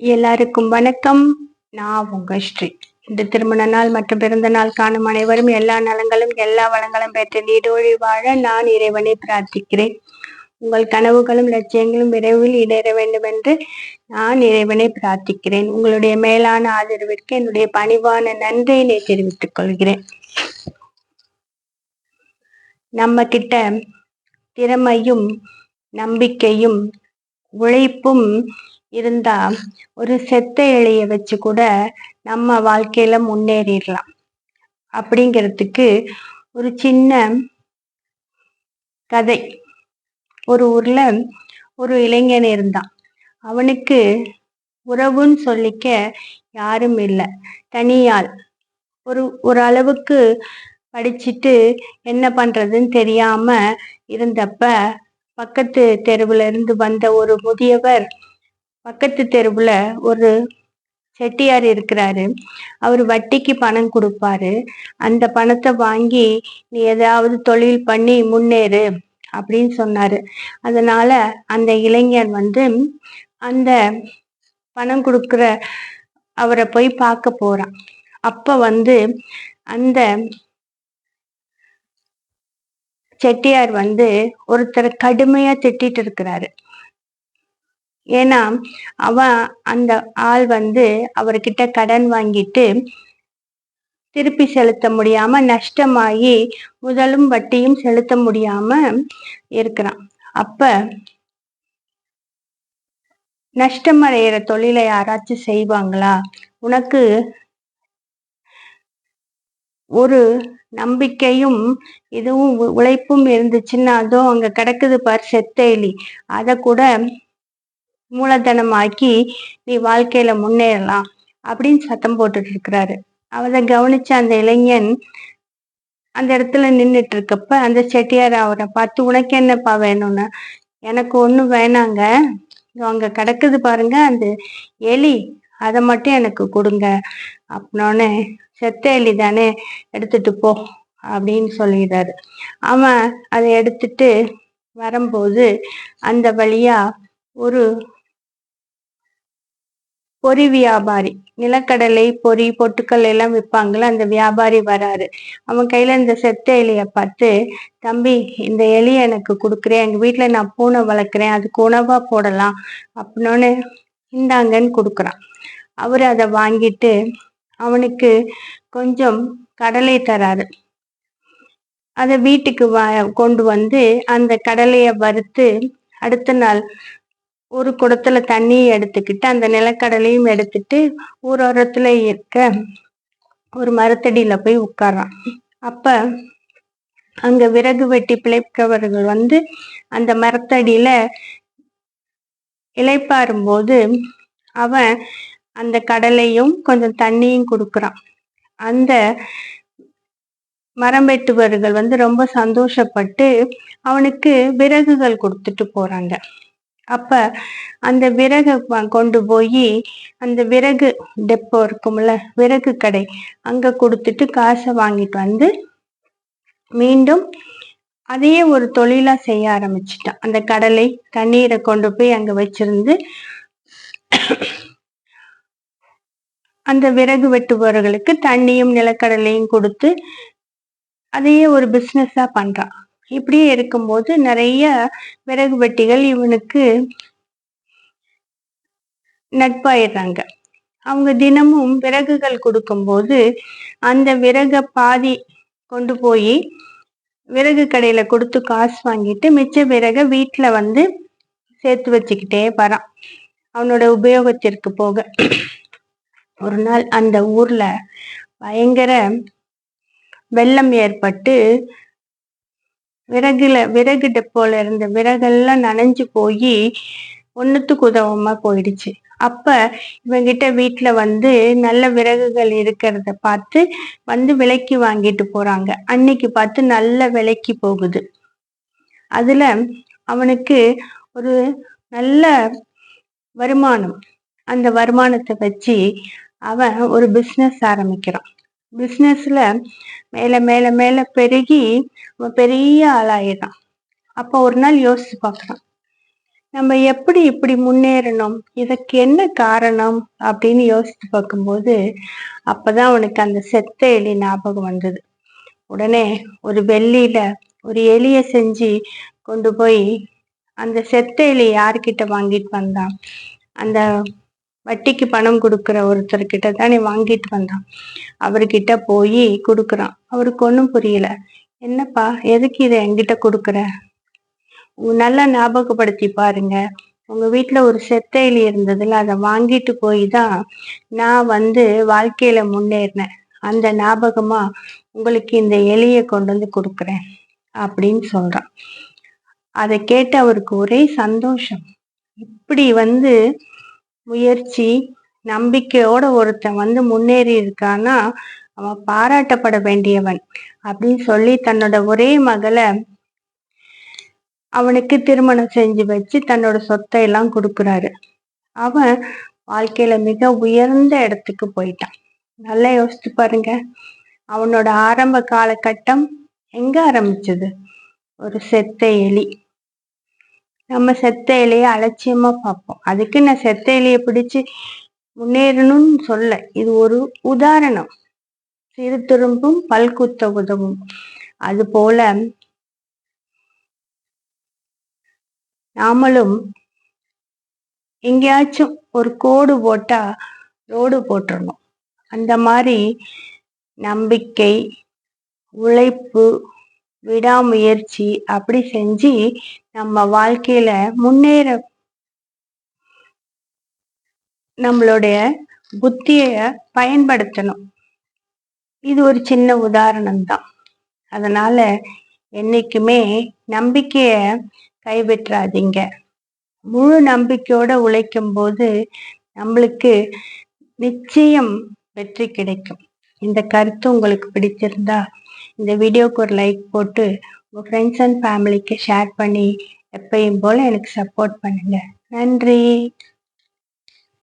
எல்லாருக்கும் வணக்கம். நான் உங்க ஸ்ரீ இந்த திருமண நாள் மற்றும் பிறந்த நாள் காணும் அனைவரும் எல்லா நலங்களும் எல்லா வளங்களும் பெற்று நீடோழி வாழ நான் இறைவனை பிரார்த்திக்கிறேன். உங்கள் கனவுகளும் லட்சியங்களும் விரைவில் இடேற வேண்டும் என்று நான் இறைவனை பிரார்த்திக்கிறேன். உங்களுடைய மேலான ஆதரவிற்கு என்னுடைய பணிவான நன்றியினை தெரிவித்துக் கொள்கிறேன். நம்ம கிட்ட திறமையும் நம்பிக்கையும் உழைப்பும் இருந்தா ஒரு செத்த இலைய வச்சு கூட நம்ம வாழ்க்கையில முன்னேறிடலாம். அப்படிங்கிறதுக்கு ஒரு சின்ன கதை. ஒரு ஊர்ல ஒரு இளைஞன் இருந்தான். அவனுக்கு உறவுன்னு சொல்லிக்க யாரும் இல்லை. தனியால் ஒரு ஒரு அளவுக்கு படிச்சுட்டு என்ன பண்றதுன்னு தெரியாம இருந்தப்ப பக்கத்து தெருவுல இருந்து வந்த ஒரு முதியவர் பக்கத்து தெருவுல ஒரு செட்டியார் இருக்கிறாரு. அவர் வட்டிக்கு பணம் கொடுப்பாரு. அந்த பணத்தை வாங்கி நீ ஏதாவது தொழில் பண்ணி முன்னேறு அப்படின்னு சொன்னாரு. அதனால அந்த இளைஞர் வந்து அந்த பணம் கொடுக்குற அவரை போய் பார்க்க போறான். அப்ப வந்து அந்த செட்டியார் வந்து ஒருத்தர் கடுமையா திட்டிட்டு இருக்கிறாரு. ஏன்னா அவன் அந்த ஆள் வந்து அவர்கிட்ட கடன் வாங்கிட்டு திருப்பி செலுத்த முடியாம நஷ்டமாகி முதலும் வட்டியும் செலுத்த முடியாம இருக்கிறான். அப்ப நஷ்டமடைகிற தொழிலை யாராச்சும் செய்வாங்களா? உனக்கு ஒரு நம்பிக்கையும் இதுவும் உழைப்பும் இருந்துச்சுன்னா அதுவும் அங்க கிடக்குது பார் செத்தேலி. அத கூட மூலதனமாக்கி நீ வாழ்க்கையில முன்னேறலாம் அப்படின்னு சத்தம் போட்டுட்டு இருக்கிறாரு. அவரை கவனிச்ச அந்த இளைஞன் அந்த இடத்துல நின்றுட்டு இருக்கப்ப அந்த செட்டியார் அவரை பார்த்து உனக்கு என்னப்பா வேணும்னு? எனக்கு ஒன்றும் வேணாங்க. அங்க கிடக்குது பாருங்க அந்த எலி. அதை மட்டும் எனக்கு கொடுங்க. அப்படின்னோடனே செத்த எலி தானே எடுத்துட்டு போ அப்படின்னு சொல்லிடுறாரு அவன் அதை எடுத்துட்டு வரும்போது அந்த வழியா ஒரு பொறி வியாபாரி. நிலக்கடலை பொறி பொட்டுக்கள் எல்லாம் விற்பாங்களே அந்த வியாபாரி வராரு. அவன் கையில இந்த செத்த எலிய பார்த்து தம்பி இந்த எலியை எனக்கு கொடுக்குறேன். எங்க வீட்டுல நான் பூனை வளர்க்குறேன். அதுக்கு உணவா போடலாம். அப்படின்னு இந்தாங்கன்னு கொடுக்குறான். அவர் அதை வாங்கிட்டு அவனுக்கு கொஞ்சம் கடலை தராரு. அதை வீட்டுக்கு வா கொண்டு வந்து அந்த கடலையை வறுத்து அடுத்த நாள் ஒரு குடத்துல தண்ணியை எடுத்துக்கிட்டு அந்த நிலக்கடலையும் எடுத்துட்டு ஊரோரத்துல இருக்க ஒரு மரத்தடியில போய் உட்கார்றான். அப்ப அங்க விறகு வெட்டி பிழைப்பவர்கள் வந்து அந்த மரத்தடியில இலைப்பாரும் போது அவன் அந்த கடலையும் கொஞ்சம் தண்ணியும் கொடுக்குறான். அந்த மரம் வெட்டுபவர்கள் வந்து ரொம்ப சந்தோஷப்பட்டு அவனுக்கு விறகுகள் கொடுத்துட்டு போறாங்க. அப்ப அந்த விறகு கொண்டு போய் அந்த விறகு டெப்போ இருக்கும்ல விறகு கடை அங்க கொடுத்துட்டு காசை வாங்கிட்டு வந்து மீண்டும் அதையே ஒரு தொழிலா செய்ய ஆரம்பிச்சிட்டான். அந்த கடலை தண்ணீரை கொண்டு போய் அங்க வச்சிருந்து அந்த விறகு வெட்டுபவர்களுக்கு தண்ணியும் நிலக்கடலையும் கொடுத்து அதையே ஒரு பிஸ்னஸா பண்றான். இப்படியே இருக்கும்போது நிறைய விறகு வெட்டிகள் இவனுக்கு நட்பாயிடுறாங்க. அவங்க தினமும் விறகுகள் கொடுக்கும்போது அந்த விறக பாதி கொண்டு போய் விறகு கடையில கொடுத்து காசு வாங்கிட்டு மிச்ச விறக வீட்டுல வந்து சேர்த்து வச்சுக்கிட்டே வரான். அவனோட உபயோகத்திற்கு போக. ஒரு நாள் அந்த ஊர்ல பயங்கர வெள்ளம் ஏற்பட்டு விறகுல விறகு டெப்போல இருந்த விறகெல்லாம் நனைஞ்சு போய் ஒன்றுத்துக்கு உதவமா போயிடுச்சு. அப்ப இவங்கிட்ட வீட்டுல வந்து நல்ல விறகுகள் இருக்கிறத பார்த்து வந்து விலைக்கு வாங்கிட்டு போறாங்க. அன்னைக்கு பார்த்து நல்ல விலைக்கு போகுது. அதுல அவனுக்கு ஒரு நல்ல வருமானம். அந்த வருமானத்தை வச்சு அவன் ஒரு பிஸ்னஸ் ஆரம்பிக்கிறான். பிஸ்னஸ்ல மேலே மேலே மேலே பெருகி அவன் பெரிய ஆளாயிடுறான். அப்போ ஒரு நாள் யோசிச்சு பார்க்குறான். நம்ம எப்படி இப்படி முன்னேறணும்? இதற்கு என்ன காரணம்? அப்படின்னு யோசித்து பார்க்கும்போது அப்போதான் அவனுக்கு அந்த செத்த எலி ஞாபகம் வந்தது. உடனே ஒரு வெள்ளியில ஒரு எலியை செஞ்சு கொண்டு போய் அந்த செத்த எலி யார்கிட்ட வாங்கிட்டு வந்தான்? அந்த வட்டிக்கு பணம் கொடுக்குற ஒருத்தர்கிட்ட தானே வாங்கிட்டு வந்தான். அவர்கிட்ட போய் கொடுக்குறான். அவருக்கு ஒன்றும் புரியல. என்னப்பா எதுக்கு இதை என்கிட்ட கொடுக்குற? நல்லா ஞாபகப்படுத்தி பாருங்க. உங்க வீட்டுல ஒரு செத்த எலி இருந்ததுல அதை வாங்கிட்டு போய் தான் நான் வந்து வாழ்க்கையில முன்னேறினேன். அந்த ஞாபகமா உங்களுக்கு இந்த எலியை கொண்டு வந்து கொடுக்குறேன் அப்படின்னு சொல்றான். அதை கேட்டு அவருக்கு ஒரே சந்தோஷம். இப்படி வந்து முயற்சி நம்பிக்கையோட ஒருத்தன் வந்து முன்னேறி இருக்கான்னா அவன் பாராட்டப்பட வேண்டியவன். அப்படின்னு சொல்லி தன்னோட ஒரே மகளை அவனுக்கு திருமணம் செஞ்சு வச்சு தன்னோட சொத்தை எல்லாம் கொடுக்குறாரு. அவன் வாழ்க்கையில மிக உயர்ந்த இடத்துக்கு போயிட்டான். நல்லா யோசிச்சு பாருங்க. அவனோட ஆரம்ப காலகட்டம் எங்க ஆரம்பிச்சது? ஒரு செத்த எலி. நம்ம செத்த இலைய அலட்சியமா பார்ப்போம். அதுக்கு நான் செத்த இலைய பிடிச்சு முன்னேறணும்னு சொல்ல. இது ஒரு உதாரணம். சிறு திரும்பும் பல்குத்த உதவும். அது போல நாமளும் எங்கேயாச்சும் ஒரு கோடு போட்டா ரோடு போட்டுடணும் அந்த மாதிரி நம்பிக்கை உழைப்பு விடாமுயற்சி அப்படி செஞ்சு நம்ம வாழ்க்கையில முன்னேற நம்மளுடைய புத்திய பயன்படுத்தணும். இது ஒரு சின்ன உதாரணம் தான் அதனால என்னைக்குமே நம்பிக்கைய கைவிட்டுறாதீங்க. முழு நம்பிக்கையோட உழைக்கும் போது நம்மளுக்கு நிச்சயம் வெற்றி கிடைக்கும். இந்த கருத்து உங்களுக்கு பிடிச்சிருந்தா இந்த வீடியோக்கு ஒரு லைக் போட்டு உங்கள் ஃப்ரெண்ட்ஸ் அண்ட் ஃபேமிலிக்கு ஷேர் பண்ணி எப்பயும் போல் எனக்கு சப்போர்ட் பண்ணுங்க. நன்றி.